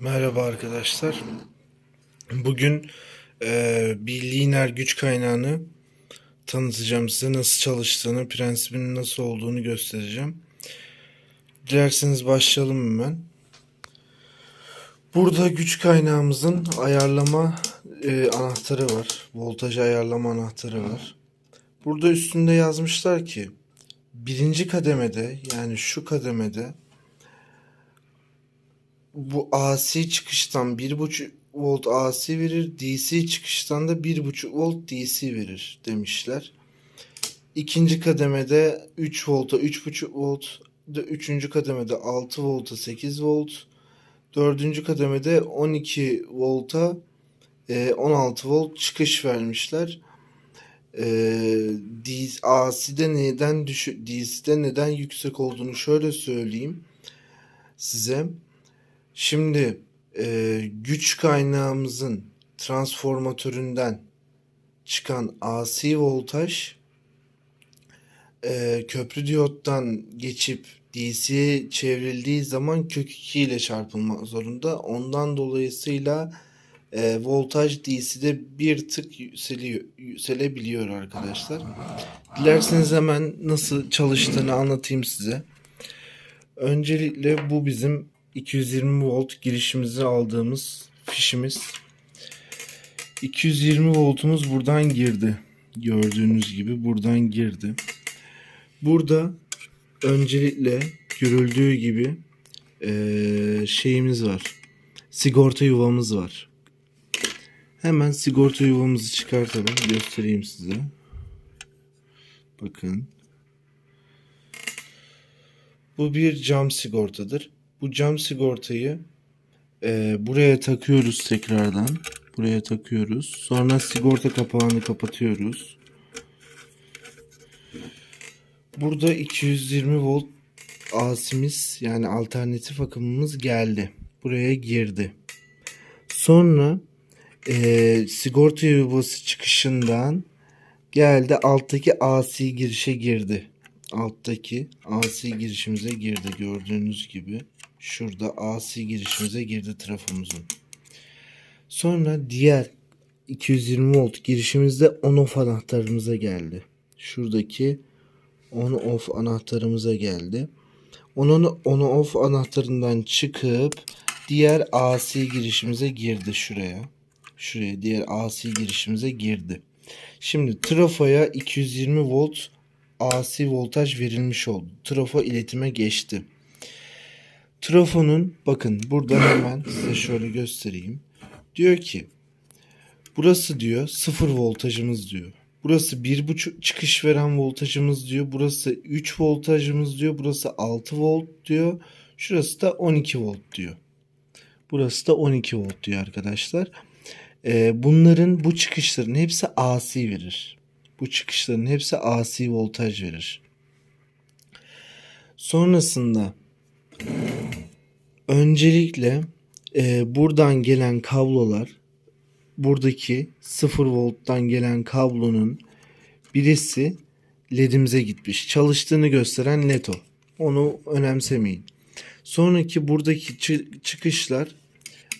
Merhaba arkadaşlar. Bugün eee, bir lineer güç kaynağını tanıtacağım size. Nasıl çalıştığını, prensibinin nasıl olduğunu göstereceğim. Dilerseniz başlayalım hemen. Burada güç kaynağımızın ayarlama eee, anahtarı var. Voltaj ayarlama anahtarı var. Burada üstünde yazmışlar ki birinci kademede yani şu kademede bu AC çıkıştan 1.5 volt AC verir. DC çıkıştan da 1.5 volt DC verir demişler. İkinci kademede 3 volta 3.5 volt. Üçüncü kademede 6 volta 8 volt. Dördüncü kademede 12 volta e, 16 volt çıkış vermişler. E, AC'de neden düşük, DC'de neden yüksek olduğunu şöyle söyleyeyim size. Şimdi e, güç kaynağımızın transformatöründen çıkan AC voltaj e, köprü diyottan geçip DC'ye çevrildiği zaman kök 2 ile çarpılmak zorunda. Ondan dolayısıyla e, voltaj DC'de bir tık yükseliyor, yükselebiliyor arkadaşlar. Dilerseniz hemen nasıl çalıştığını anlatayım size. Öncelikle bu bizim 220 volt girişimizi aldığımız fişimiz. 220 voltumuz buradan girdi. Gördüğünüz gibi buradan girdi. Burada öncelikle görüldüğü gibi eee, şeyimiz var. Sigorta yuvamız var. Hemen sigorta yuvamızı çıkartalım. Göstereyim size. Bakın. Bu bir cam sigortadır. Bu cam sigortayı e, buraya takıyoruz tekrardan. Buraya takıyoruz. Sonra sigorta kapağını kapatıyoruz. Burada 220 volt AS'imiz yani alternatif akımımız geldi. Buraya girdi. Sonra e, sigorta yuvası çıkışından geldi alttaki AC girişe girdi alttaki AC girişimize girdi gördüğünüz gibi. Şurada AC girişimize girdi trafomuzun. Sonra diğer 220 volt girişimizde on off anahtarımıza geldi. Şuradaki on off anahtarımıza geldi. Onun on off anahtarından çıkıp diğer AC girişimize girdi şuraya. Şuraya diğer AC girişimize girdi. Şimdi trafoya 220 volt AC voltaj verilmiş oldu. Trafo iletime geçti. Trafonun bakın burada hemen size şöyle göstereyim. Diyor ki burası diyor 0 voltajımız diyor. Burası 1.5 çıkış veren voltajımız diyor. Burası 3 voltajımız diyor. Burası 6 volt diyor. Şurası da 12 volt diyor. Burası da 12 volt diyor arkadaşlar. Ee, bunların bu çıkışların hepsi AC verir. Bu çıkışların hepsi AC voltaj verir. Sonrasında öncelikle e, buradan gelen kablolar buradaki 0 volttan gelen kablonun birisi ledimize gitmiş. Çalıştığını gösteren led o. Onu önemsemeyin. Sonraki buradaki çı- çıkışlar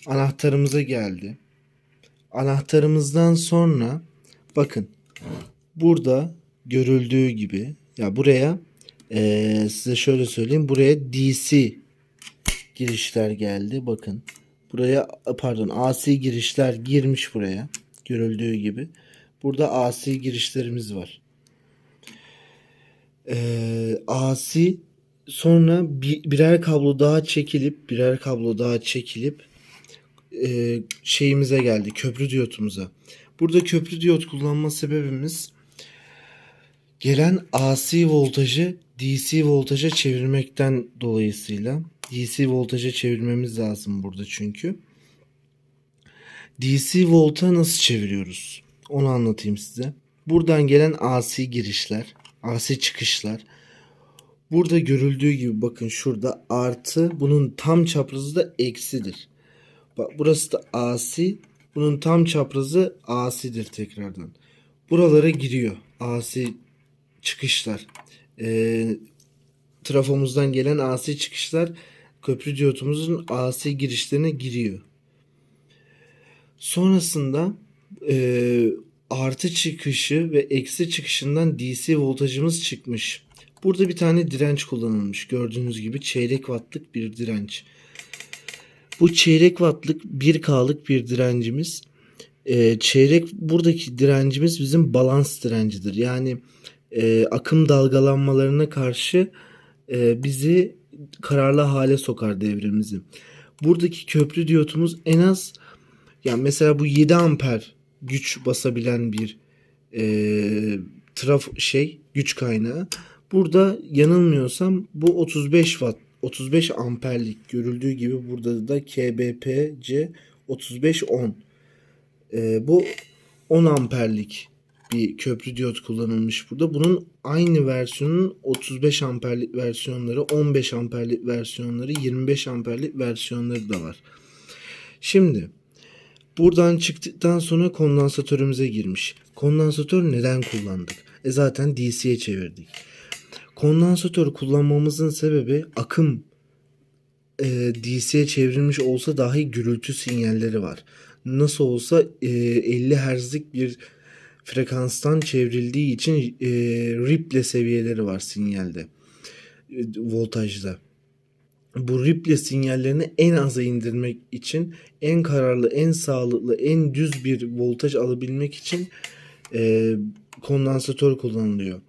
anahtarımıza geldi. Anahtarımızdan sonra bakın burada görüldüğü gibi ya buraya eee, size şöyle söyleyeyim buraya DC girişler geldi. Bakın. Buraya pardon AC girişler girmiş buraya. Görüldüğü gibi. Burada AC girişlerimiz var. Eee AC sonra bir, birer kablo daha çekilip birer kablo daha çekilip eee, şeyimize geldi köprü diyotumuza. Burada köprü diyot kullanma sebebimiz gelen AC voltajı DC voltaja çevirmekten dolayısıyla DC voltaja çevirmemiz lazım burada çünkü. DC volta nasıl çeviriyoruz? Onu anlatayım size. Buradan gelen AC girişler, AC çıkışlar. Burada görüldüğü gibi bakın şurada artı bunun tam çaprazı da eksidir. Bak burası da AC, bunun tam çaprazı AC'dir tekrardan. Buralara giriyor AC çıkışlar. Ee, trafomuzdan gelen AC çıkışlar köprü diyotumuzun AC girişlerine giriyor. Sonrasında e, artı çıkışı ve eksi çıkışından DC voltajımız çıkmış. Burada bir tane direnç kullanılmış. Gördüğünüz gibi çeyrek wattlık bir direnç. Bu çeyrek wattlık 1K'lık bir direncimiz. E, çeyrek buradaki direncimiz bizim balans direncidir. Yani e, akım dalgalanmalarına karşı e, bizi kararlı hale sokar devremizi. Buradaki köprü diyotumuz en az yani mesela bu 7 amper güç basabilen bir e, traf şey güç kaynağı. Burada yanılmıyorsam bu 35 watt 35 amperlik görüldüğü gibi burada da KBPC 3510 e, bu 10 amperlik bir köprü diyot kullanılmış burada. Bunun aynı versiyonun 35 amperlik versiyonları, 15 amperlik versiyonları, 25 amperlik versiyonları da var. Şimdi buradan çıktıktan sonra kondansatörümüze girmiş. Kondansatör neden kullandık? E zaten DC'ye çevirdik. Kondansatör kullanmamızın sebebi akım e, DC'ye çevrilmiş olsa dahi gürültü sinyalleri var. Nasıl olsa e, 50 Hz'lik bir frekanstan çevrildiği için e, ripple seviyeleri var sinyalde e, voltajda. Bu ripple sinyallerini en aza indirmek için en kararlı, en sağlıklı, en düz bir voltaj alabilmek için e, kondansatör kullanılıyor.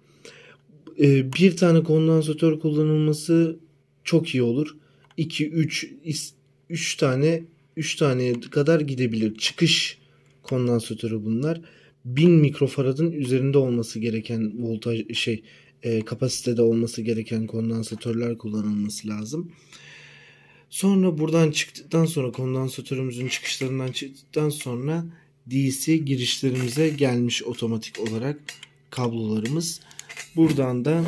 E, bir tane kondansatör kullanılması çok iyi olur. 2 3 3 tane 3 taneye kadar gidebilir. Çıkış kondansatörü bunlar. 1000 mikrofaradın üzerinde olması gereken voltaj şey e, kapasitede olması gereken kondansatörler kullanılması lazım. Sonra buradan çıktıktan sonra kondansatörümüzün çıkışlarından çıktıktan sonra DC girişlerimize gelmiş otomatik olarak kablolarımız. Buradan da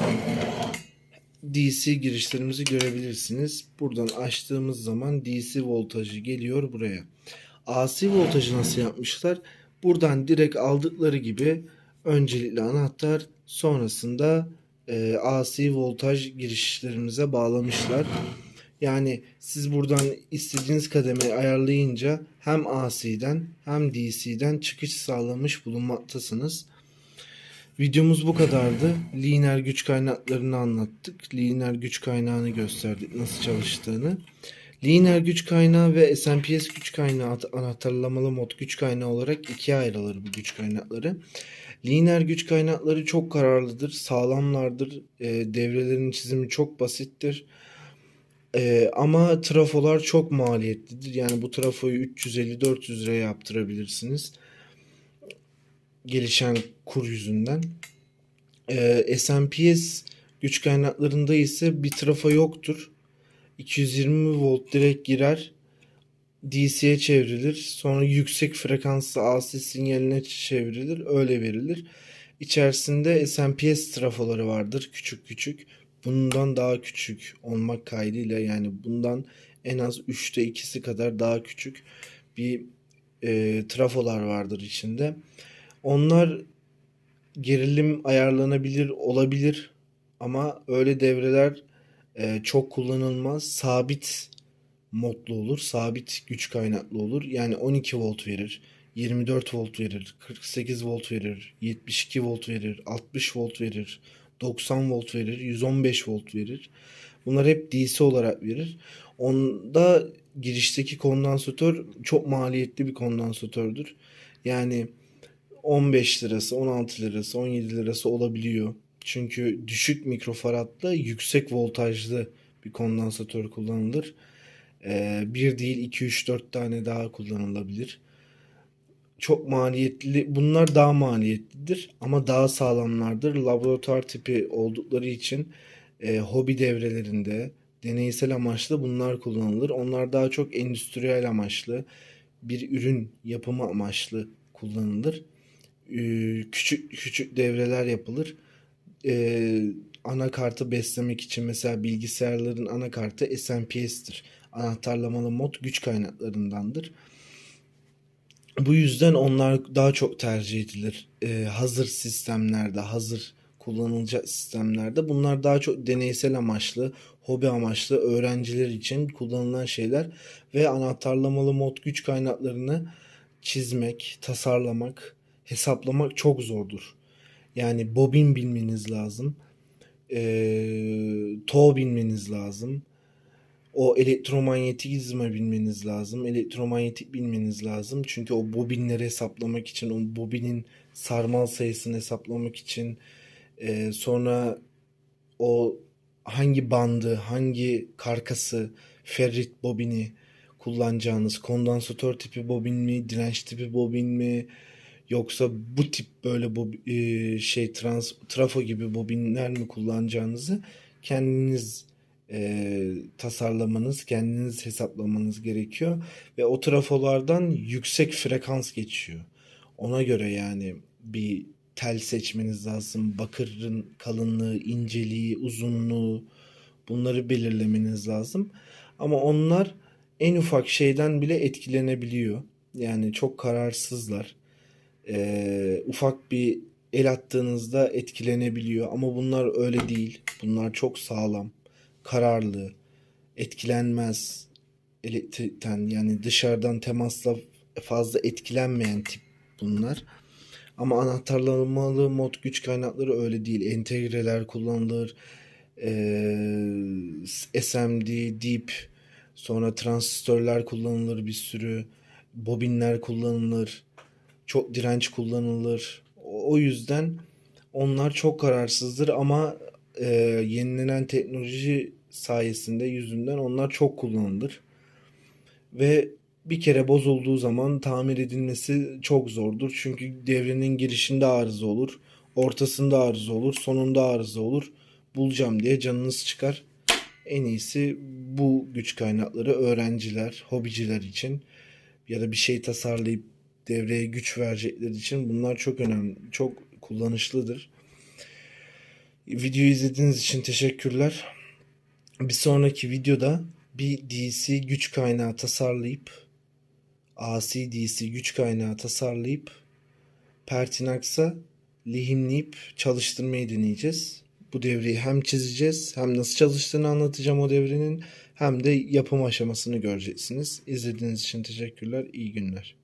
DC girişlerimizi görebilirsiniz. Buradan açtığımız zaman DC voltajı geliyor buraya. AC voltajı nasıl yapmışlar? Buradan direkt aldıkları gibi öncelikle anahtar sonrasında e, AC voltaj girişlerimize bağlamışlar. Yani siz buradan istediğiniz kademeyi ayarlayınca hem AC'den hem DC'den çıkış sağlamış bulunmaktasınız. Videomuz bu kadardı. Lineer güç kaynaklarını anlattık. Lineer güç kaynağını gösterdik nasıl çalıştığını. Lineer güç kaynağı ve SMPS güç kaynağı anahtarlamalı mod güç kaynağı olarak ikiye ayrılır bu güç kaynakları. Lineer güç kaynakları çok kararlıdır, sağlamlardır. E, devrelerin çizimi çok basittir. E, ama trafolar çok maliyetlidir. Yani bu trafoyu 350-400 liraya yaptırabilirsiniz. Gelişen kur yüzünden. E, SMPS güç kaynaklarında ise bir trafo yoktur. 220 volt direkt girer. DC'ye çevrilir. Sonra yüksek frekanslı AC sinyaline çevrilir. Öyle verilir. İçerisinde SMPS trafoları vardır. Küçük küçük. Bundan daha küçük olmak kaydıyla yani bundan en az 3'te 2'si kadar daha küçük bir e, trafolar vardır içinde. Onlar gerilim ayarlanabilir olabilir ama öyle devreler e, çok kullanılmaz. Sabit modlu olur. Sabit güç kaynaklı olur. Yani 12 volt verir. 24 volt verir. 48 volt verir. 72 volt verir. 60 volt verir. 90 volt verir. 115 volt verir. Bunlar hep DC olarak verir. Onda girişteki kondansatör çok maliyetli bir kondansatördür. Yani 15 lirası, 16 lirası, 17 lirası olabiliyor. Çünkü düşük mikrofaradla yüksek voltajlı bir kondansatör kullanılır. Ee, bir değil 2 3 4 tane daha kullanılabilir. Çok maliyetli. Bunlar daha maliyetlidir ama daha sağlamlardır. Laboratuvar tipi oldukları için e, hobi devrelerinde deneysel amaçlı bunlar kullanılır. Onlar daha çok endüstriyel amaçlı bir ürün yapımı amaçlı kullanılır. Ee, küçük küçük devreler yapılır e, anakartı beslemek için mesela bilgisayarların anakartı SMPS'tir. Anahtarlamalı mod güç kaynaklarındandır. Bu yüzden onlar daha çok tercih edilir. E, hazır sistemlerde, hazır kullanılacak sistemlerde bunlar daha çok deneysel amaçlı hobi amaçlı öğrenciler için kullanılan şeyler ve anahtarlamalı mod güç kaynaklarını çizmek, tasarlamak, hesaplamak çok zordur. Yani bobin bilmeniz lazım. Eee TOW bilmeniz lazım. O elektromanyetik izme bilmeniz lazım. Elektromanyetik bilmeniz lazım. Çünkü o bobinleri hesaplamak için, o bobinin sarmal sayısını hesaplamak için, eee, sonra o hangi bandı, hangi karkası, ferrit bobini kullanacağınız, kondansatör tipi bobin mi, direnç tipi bobin mi, yoksa bu tip böyle bob eee, şey trans trafo gibi bobinler mi kullanacağınızı kendiniz eee, tasarlamanız, kendiniz hesaplamanız gerekiyor ve o trafolardan yüksek frekans geçiyor. Ona göre yani bir tel seçmeniz lazım. Bakırın kalınlığı, inceliği, uzunluğu bunları belirlemeniz lazım. Ama onlar en ufak şeyden bile etkilenebiliyor. Yani çok kararsızlar. Eee, ufak bir el attığınızda etkilenebiliyor ama bunlar öyle değil. Bunlar çok sağlam, kararlı, etkilenmez elektrikten yani dışarıdan temasla fazla etkilenmeyen tip bunlar. Ama anahtarlamalı mod güç kaynakları öyle değil. Entegreler kullanılır. Eee, SMD, DIP, sonra transistörler kullanılır bir sürü. Bobinler kullanılır. Çok direnç kullanılır. O yüzden onlar çok kararsızdır ama eee, yenilenen teknoloji sayesinde yüzünden onlar çok kullanılır. Ve bir kere bozulduğu zaman tamir edilmesi çok zordur. Çünkü devrenin girişinde arıza olur, ortasında arıza olur, sonunda arıza olur. Bulacağım diye canınız çıkar. En iyisi bu güç kaynakları öğrenciler, hobiciler için ya da bir şey tasarlayıp devreye güç verecekler için bunlar çok önemli, çok kullanışlıdır. Videoyu izlediğiniz için teşekkürler. Bir sonraki videoda bir DC güç kaynağı tasarlayıp AC DC güç kaynağı tasarlayıp Pertinax'a lehimleyip çalıştırmayı deneyeceğiz. Bu devreyi hem çizeceğiz hem nasıl çalıştığını anlatacağım o devrenin hem de yapım aşamasını göreceksiniz. İzlediğiniz için teşekkürler. İyi günler.